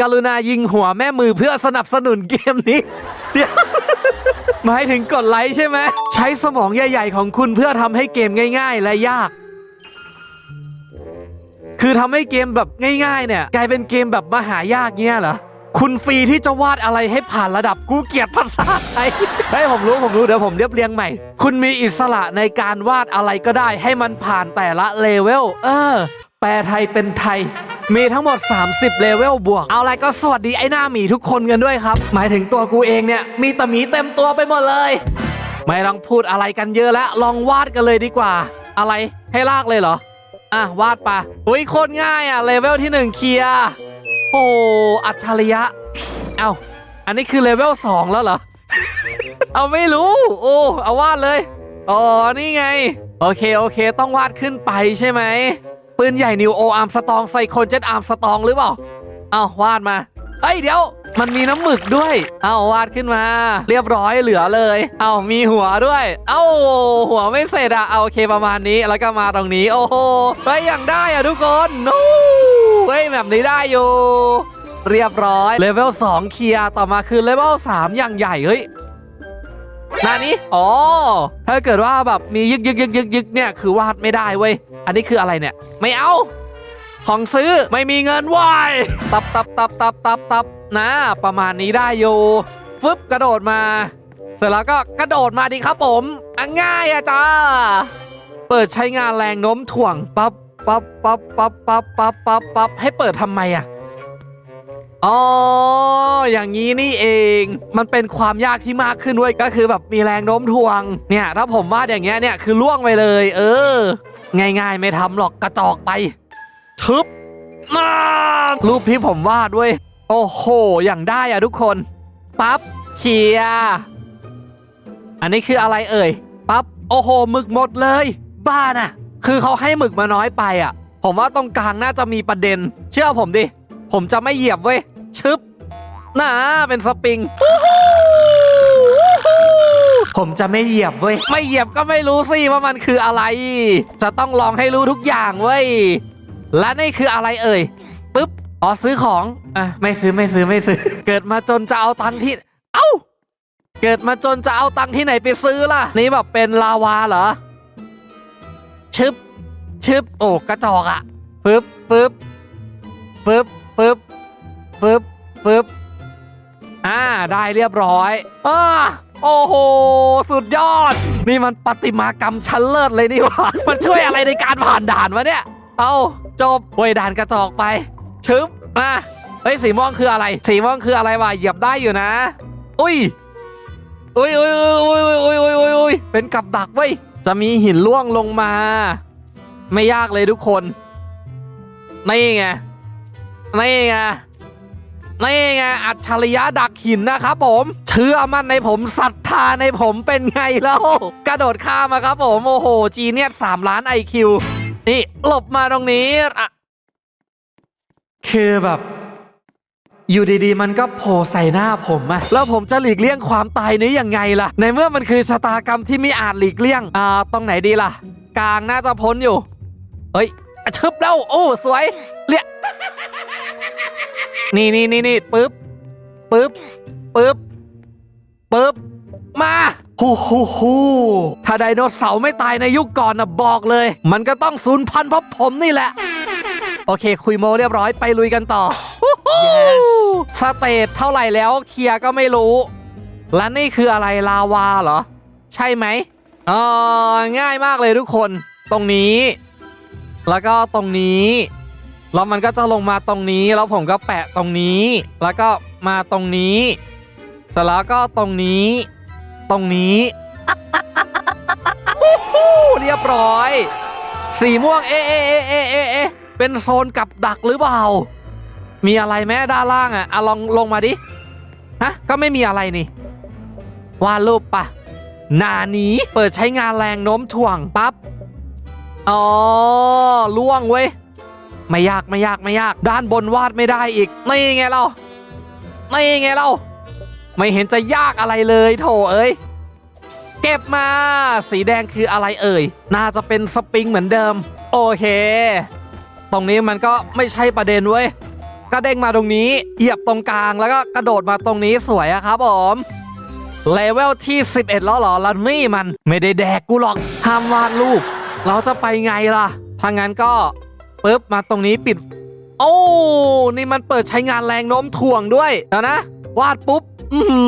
กรุณายิงหัวแม่มือเพื่อสนับสนุนเกมนี้ เดี๋ยวหมายถึงกดไลค์ใช่ไหม ใช้สมองใหญ่ ๆ ของคุณเพื่อทำให้เกมง่าย ๆ และยาก คือทำให้เกมแบบง่ายๆ เนี่ย กลายเป็นเกมแบบมหายากเงี้ยเหรอคุณฟรีที่จะวาดอะไรให้ผ่านระดับกูเกียดภาษาไทยเฮ้ผมรู้ผมรู้เดี๋ยวผมเรียบเรียงใหม่ คุณมีอิสระในการวาดอะไรก็ได้ ให้มันผ่านแต่ละเลเวลเออ แปลไทยเป็นไทย มีทั้งหมด 30 เลเวลบวก เอาอะไรก็สวัสดีไอ้หน้าหมีทุกคนกันด้วยครับ หมายถึงตัวกูเองเนี่ย มีแต่หมีเต็มตัวไปหมดเลย ไม่ต้องพูดอะไรกันเยอะแล้ว ลองวาดกันเลยดีกว่า อะไรให้ลากเลยเหรอ อะ วาดปะอุ้ยโคตรง่ายอะเลเวลที่ 1 เคลียร์โอ้อัจฉริยะ เอาอันนี้คือเลเวล2แล้วเหรอ เอาไม่รู้ โอ้เอาวาดเลย อ๋อ นี่ไง โอเค โอเค ต้องวาดขึ้นไปใช่ไหม ปืนใหญ่นิวโออาร์มสตองไซโคนเจ็ตอาร์มสตองหรือเปล่า เอาวาดมา เฮ้ยเดี๋ยว มันมีน้ำหมึกด้วย เอาวาดขึ้นมา เรียบร้อยเหลือเลย เอามีหัวด้วย เอาหัวไม่เสร็จอะเอาโอเคประมาณนี้แล้วก็มาตรงนี้ โอ้โหเฮ้ยอย่างได้อะทุกคนนู้เฮ้ยแบบนี้ได้อยู่เรียบร้อยเลเวล2เคลียร์ต่อมาคือเลเวล3อย่างใหญ่เฮ้ย นานี้ อ๋อ ถ้าเกิดว่าแบบมียึกยึกยึกยึกยึกเนี่ย คือวาดไม่ได้เว้ย อันนี้คืออะไรเนี่ย ไม่เอา ของซื้อไม่มีเงินวายตับตับตับตับตับตับนะ ประมาณนี้ได้อยู่ฟึบกระโดดมา เสร็จแล้วก็กระโดดมาดีครับผมง่ายอะจ้า เปิดใช้งานแรงโน้มถ่วงปั๊บปั๊บปั๊บปั๊บปั๊บปั๊บปั๊บให้เปิดทำไมอะ อ๋อ อย่างนี้นี่เอง มันเป็นความยากที่มากขึ้นเว้ยก็คือแบบมีแรงโน้มถ่วง เนี่ย ถ้าผมวาดอย่างเงี้ยเนี่ยคือล่วงไปเลย เออ ง่าย ๆ ไม่ทำหรอกกระจอกไปทึบมารูปที่ผมวาดเว้ยโอ้โห อย่างได้อะทุกคน ปั๊บเคลียอันนี้คืออะไรเอ่ย ปั๊บ โอ้โห หมึกหมดเลย บ้าน่ะ คือเขาให้หมึกมาน้อยไปอะ ผมว่าตรงกลางน่าจะมีประเด็น เชื่อผมดิ ผมจะไม่เหยียบเว้ย ชึบน่าเป็นสปริง ผมจะไม่เหยียบเว้ย ไม่เหยียบก็ไม่รู้สิว่ามันคืออะไร จะต้องลองให้รู้ทุกอย่างเว้ย และนี่คืออะไรเอ่ยปุ๊บ อ๋อซื้อของ อะ ไม่ซื้อไม่ซื้อไม่ซื้อ เกิดมาจนจะเอาตังค์ที่ เอ้า เกิดมาจนจะเอาตังค์ที่ไหนไปซื้อล่ะ นี่แบบเป็นลาวาเหรอ ชึบ ชึบ โอ้กระจอกอะปึ๊บปึ๊บปึ๊บปึ๊บ ปึ๊บปึ๊บอ่าได้เรียบร้อยอ่าโอ้โห สุดยอด นี่มันประติมากรรมชั้นเลิศเลยนี่หว่ามันช่วยอะไรในการผ่านด่านวะเนี่ย เอาจบโวยด่านกระจอกไป ชึบมาเฮ้ยสีม่วงคืออะไร สีม่วงคืออะไรวะเหยียบได้อยู่นะ อุ้ยอุ้ยอุ้ยอุ้ยอุ้ยอุ้ยอุ้ยอุ้ยเป็นกับดักเว้ยจะมีหินล่วงลงมา ไม่ยากเลยทุกคนนี่ไงนี่ไง นี่ไงอัจฉริยะดักหินนะครับผม เชื่อมั่นในผมศรัทธาในผมเป็นไงแล้ว กระโดดข้ามมาครับผมโอ้โหจีเนียสามล้านไอคิวนี่หลบมาตรงนี้อะคือแบบอยู่ดีๆ มันก็โผล่ใส่หน้าผมอะแล้วผมจะหลีกเลี่ยงความตายนี้ยังไงล่ะ ในเมื่อมันคือชะตากรรมที่ไม่อาจหลีกเลี่ยง อ่า ตรงไหนดีล่ะ กลางน่าจะพ้นอยู่ เฮ้ยอะชึบแล้ว โอ้ สวย เรียก นี่นี่นี่นี่ปึ๊บปึ๊บปึ๊บปึ๊บมาฮูฮูฮูถ้าไดโนเสาร์ไม่ตายในยุคก่อนนะบอกเลย มันก็ต้องสูญพันธุ์เพราะผมนี่แหละ โอเค คุยโมเรียบร้อยไปลุยกันต่อ yes สเตทเท่าไหร่แล้วเคลียร์ก็ไม่รู้ และนี่คืออะไรลาวาเหรอ ใช่ไหมอ๋อง่ายมากเลยทุกคน ตรงนี้ แล้วก็ตรงนี้ แล้วมันก็จะลงมาตรงนี้ แล้วผมก็แปะตรงนี้ แล้วก็มาตรงนี้ เสร็จแล้วก็ตรงนี้ ตรงนี้เรียบร้อย สีม่วงเอเอเอเอเอเอเป็นโซนกับดักหรือเปล่า มีอะไรแม่ด้านล่างอะอะลองลงมาดิ ฮะ ก็ไม่มีอะไรนี่ วาดรูปปะหนานี้เปิดใช้งานแรงโน้มถ่วงปั๊บ อ๋อล่วงเว้ย ไม่ยากไม่ยากไม่ยาก ด้านบนวาดไม่ได้อีกนี่ไงเรานี่ไงเราไม่เห็นจะยากอะไรเลยโถเอ้ยเก็บมา สีแดงคืออะไรเอ่ย น่าจะเป็นสปริงเหมือนเดิม โอเค ตรงนี้มันก็ไม่ใช่ประเด็นเว้ยก็เด้งมาตรงนี้ เหยียบตรงกลางแล้วก็กระโดดมาตรงนี้สวยอะครับผมเลเวลที่ 11 แล้วหรอแล้วนี่มันไม่ได้แดกกูหรอกห้ามวาดรูป เราจะไปไงล่ะถ้างั้นก็ ปึ๊บมาตรงนี้ปิด โอ้นี่มันเปิดใช้งานแรงโน้มถ่วงด้วยเดี๋ยวนะ วาดปุ๊บ อือหื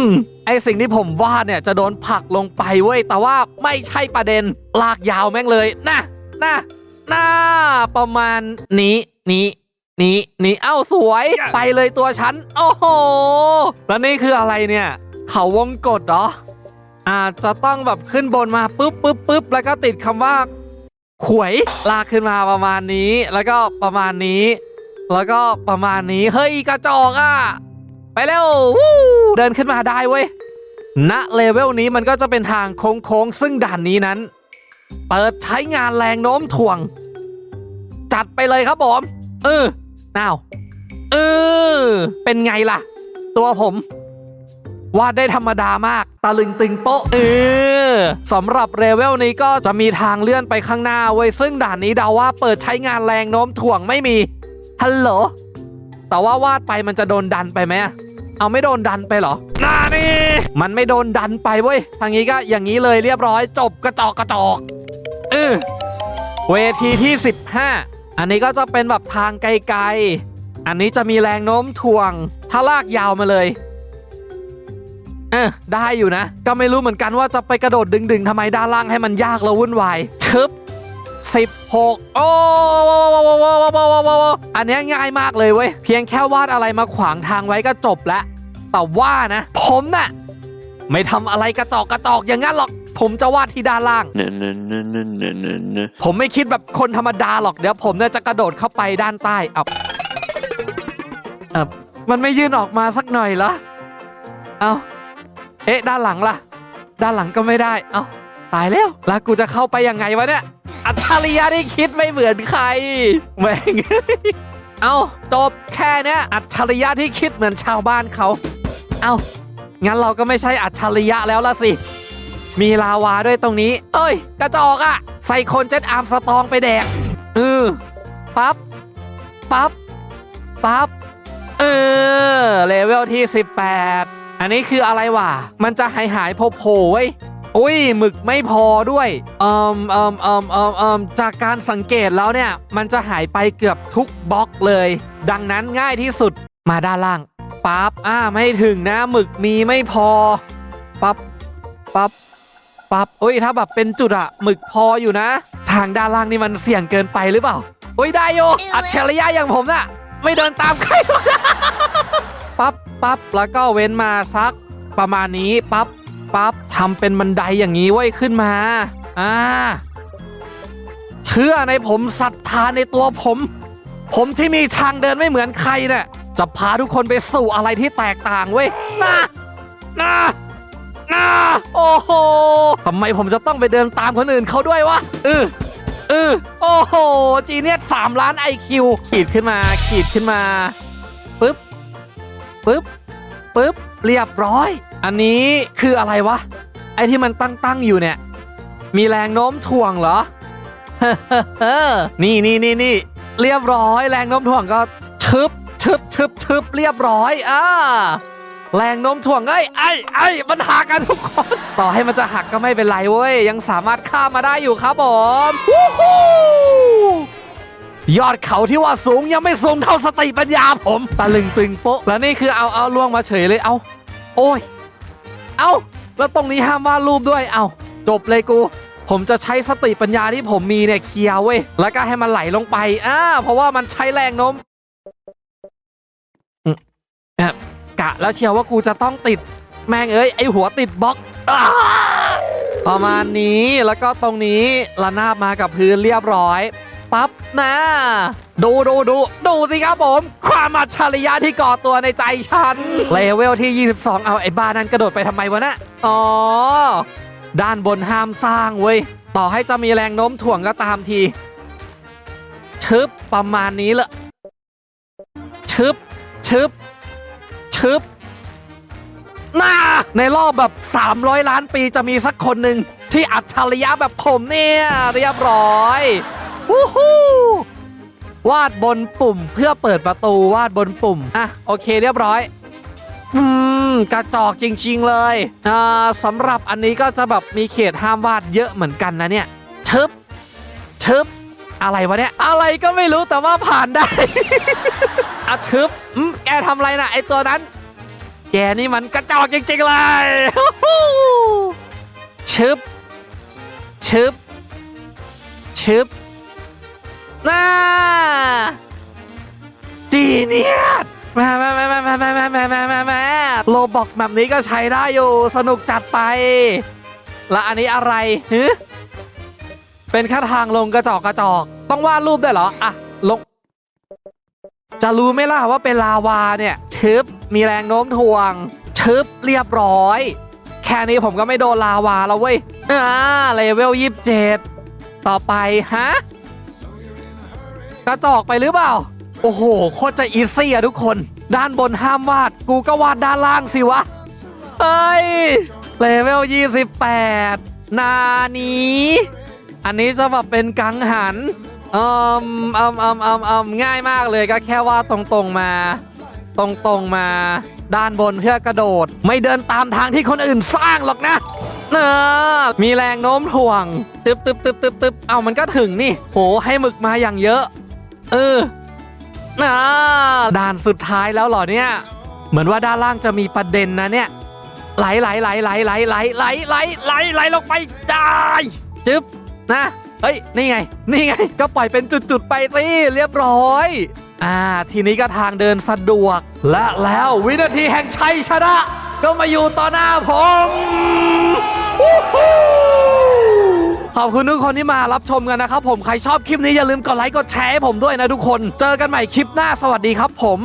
อไอสิ่งที่ผมวาดเนี่ยจะโดนผลักลงไปเว้ย แต่ว่าไม่ใช่ประเด็น ลากยาวแม่งเลยนะนะนะประมาณนี้นี้นี้นี้เอ้าสวย ไปเลยตัวฉัน โอ้โห แล้วนี่คืออะไรเนี่ย เขาวงกดเหรออาจจะต้องแบบขึ้นบนมาปุ๊บปุ๊บปุ๊บแล้วก็ติดคำว่า ขวยลากขึ้นมาประมาณนี้ แล้วก็ประมาณนี้ แล้วก็ประมาณนี้เฮ้ยกระจอกอะ่ะไปเร็ววเดินขึ้นมาได้เว้ยณเลเวลนี้มันก็จะเป็นทางโค้งๆซึ่งด่านนี้นั้น เปิดใช้งานแรงโน้มถ่วง จัดไปเลยครับผมเออน้าวเออเป็นไงล่ะ ตัวผม วาดได้ธรรมดามาก ตะลึงตึงโป๊ะเออสำหรับเลเวลนี้ก็จะมีทางเลื่อนไปข้างหน้าเว้ยซึ่งด่านนี้เดาว่าเปิดใช้งานแรงโน้มถ่วงไม่มีฮัลโหลแต่ว่าวาดไปมันจะโดนดันไปไหมอะเอาไม่โดนดันไปเหรอน่านี่มันไม่โดนดันไปเว้ยทางนี้ก็อย่างนี้เลยเรียบร้อย จบกระจอกกระจอกเออเวทีที่ 15 อันนี้ก็จะเป็นแบบทางไกลๆ อันนี้จะมีแรงโน้มถ่วง ถ้าลากยาวมาเลย เออได้อยู่นะ ก็ไม่รู้เหมือนกันว่าจะไปกระโดดดึงๆทำไมด้านล่างให้มันยากแล้ววุ่นวายชึบ16โอ้อันนี้ง่ายมากเลยเว้ย เพียงแค่วาดอะไรมาขวางทางไว้ก็จบแล้ว แต่ว่านะ ผมน่ะ ไม่ทำอะไรกระจอกกระจอกอย่างนั้นหรอก ผมจะวาดที่ด้านล่าง ผมไม่คิดแบบคนธรรมดาหรอกเดี๋ยวผมเนี่ยจะกระโดดเข้าไปด้านใต้เอาเออมันไม่ยื่นออกมาสักหน่อยเหรอ เอา เอ๊ะ ด้านหลังล่ะ ด้านหลังก็ไม่ได้ เอาตายแล้ว แล้วกูจะเข้าไปยังไงวะเนี่ย อัจฉริยะที่คิดไม่เหมือนใคร แม่ง เอาจบแค่เนี้ย อัจฉริยะที่คิดเหมือนชาวบ้านเขา เอางั้นเราก็ไม่ใช่อัจฉริยะแล้วละสิ มีลาวาด้วยตรงนี้ เอ้ย กระจอกอะใส่คนเจ็ตอาร์มสตองไปแดกเออปั๊บ ปั๊บ ปั๊บ เออ เลเวลที่ 18 อันนี้คืออะไรวะ มันจะหายหายโผล่โผล่เว้ยอุ้ยหมึกไม่พอด้วยเอ่มเอ่มเอ่มเอ่มเอ่มจากการสังเกตแล้วเนี่ย มันจะหายไปเกือบทุกบล็อกเลย ดังนั้นง่ายที่สุดมาด้านล่างปั๊บอ่าไม่ถึงนะหมึกมีไม่พอปั๊บปั๊บปั๊บเอ้ยถ้าแบบเป็นจุดอะหมึกพออยู่นะ ทางด้านล่างนี่มันเสี่ยงเกินไปหรือเปล่าเอ้ยได้โยอัจฉริยะอย่างผมน่ะ ไม่เดินตามใคร ปั๊บปั๊บแล้วก็เว้นมาสักประมาณนี้ปั๊บปั๊บทำเป็นบันไดอย่างนี้ไว้ขึ้นมาอ่าเชื่อในผมศรัทธาในตัวผม ผมที่มีทางเดินไม่เหมือนใครเนี่ยจะพาทุกคนไปสู่อะไรที่แตกต่างเว้ยนะนะนะโอ้โหทำไมผมจะต้องไปเดินตามคนอื่นเขาด้วยวะเออเออโอ้โหจีเนียสสามล้านไอคิวขีดขึ้นมา ขีดขึ้นมาปึ๊บ ปึ๊บปึ๊บเรียบร้อย อันนี้คืออะไรวะ ไอที่มันตั้งตั้งๆอยู่เนี่ย มีแรงโน้มถ่วงเหรอนี่นี่นี่นี่เรียบร้อย แรงโน้มถ่วงก็ชึบชึบชึบชึบเรียบร้อยอ่าแรงโน้มถ่วงเอ้ไอ้ไอ้มันหักกันทุกคน ต่อให้มันจะหักก็ไม่เป็นไรเว้ย ยังสามารถข้ามมาได้อยู่ครับผมวู้ฮู้ ยอดเขาที่ว่าสูงยังไม่สูงเท่าสติปัญญาผมตะลึงตึงโป๊ะแล้วนี่คือเอาเอาล่วงมาเฉยเลยเอาโอ้ยเอาแล้วตรงนี้ห้ามวาดรูปด้วยเอาจบเลยกูผมจะใช้สติปัญญาที่ผมมีเนี่ยเคลียร์เว้ยแล้วก็ให้มันไหลลงไปอ่าเพราะว่ามันใช้แรงโน้มอืมเอ่อกะแล้วเชียวว่ากูจะต้องติดแม่งเอ้ยไอหัวติดบล็อกอประมาณนี้แล้วก็ตรงนี้ระนาบมากับพื้นเรียบร้อย ปั๊บนะดูดูดูดูสิครับผม ความอัจฉริยะที่ก่อตัวในใจฉันเลเวลที่ 22 เอาไอ้บ้านั้นกระโดดไปทำไมวะนะ อ๋อ ด้านบนห้ามสร้างเว้ย ต่อให้จะมีแรงโน้มถ่วงก็ตามที ชึบประมาณนี้ละชึบชึบชึบน่าในรอบแบบ 300 ล้านปีจะมีสักคนหนึ่งที่อัจฉริยะแบบผมเนี่ย เรียบร้อย วู้ฮู้วาดบนปุ่มเพื่อเปิดประตูวาดบนปุ่ม อะ โอเคเรียบร้อย อืม กระจอกจริง ๆ เลย อ่าสำหรับอันนี้ก็จะแบบมีเขตห้ามวาดเยอะเหมือนกันนะเนี่ยชึบชึบอะไรวะเนี่ย อะไรก็ไม่รู้แต่ว่าผ่านได้ อะชึบอืมแกทำอะไรนะไอตัวนั้น แกนี่มันกระจอกจริง ๆ เลยชึบชึบชึบ น่าจีเนียสแม่แม่แม่แม่แม่แม่แม่แม่แม่แม่แม่โลบอกแบบนี้ก็ใช้ได้อยู่ สนุกจัดไป แล้วอันนี้อะไรฮึเป็นแค่ทางลงกระจอกกระจอก ต้องวาดรูปได้เหรอ อะ ลง จะรู้ไหมล่ะว่าเป็นลาวาเนี่ยชึบ มีแรงโน้มถ่วงชึบเรียบร้อย แค่นี้ผมก็ไม่โดนลาวาแล้วเว้ย อ่าเลเวลยี่สิบเจ็ดต่อไปฮะ กระจอกไปหรือเปล่า โอ้โห โคตรจะอีซี่อะทุกคน ด้านบนห้ามวาด กูก็วาดด้านล่างสิวะ เฮ้ย เลเวล 28 นานี้ อันนี้จะแบบเป็นกังหันอืมอืมอืมอืมอืมง่ายมากเลยก็แค่วาดตรงๆมา ตรงๆมา ด้านบนเพื่อกระโดด ไม่เดินตามทางที่คนอื่นสร้างหรอกนะเนอมีแรงโน้มถ่วง ตึบตึบตึบตึบตึบเอามันก็ถึงนี่ โห ให้หมึกมาอย่างเยอะ เออน่าด่านสุดท้ายแล้วเหรอเนี่ย เหมือนว่าด้านล่างจะมีประเด็นนะเนี่ยไหลไหลไหลไหลไหลไหลไหลไหลไหลไหลลงไปได้จึ๊บนะเฮ้ยนี่ไง นี่ไงก็ปล่อยเป็นจุดๆไปสิเรียบร้อยอ่าทีนี้ก็ทางเดินสะดวก และแล้ววินาทีแห่งชัยชนะ ก็มาอยู่ต่อหน้าผมวู้ ขอบคุณทุกคนที่มารับชมกันนะครับผมใครชอบคลิปนี้อย่าลืมกดไลค์กดแชร์ให้ผมด้วยนะทุกคน เจอกันใหม่คลิปหน้าสวัสดีครับผม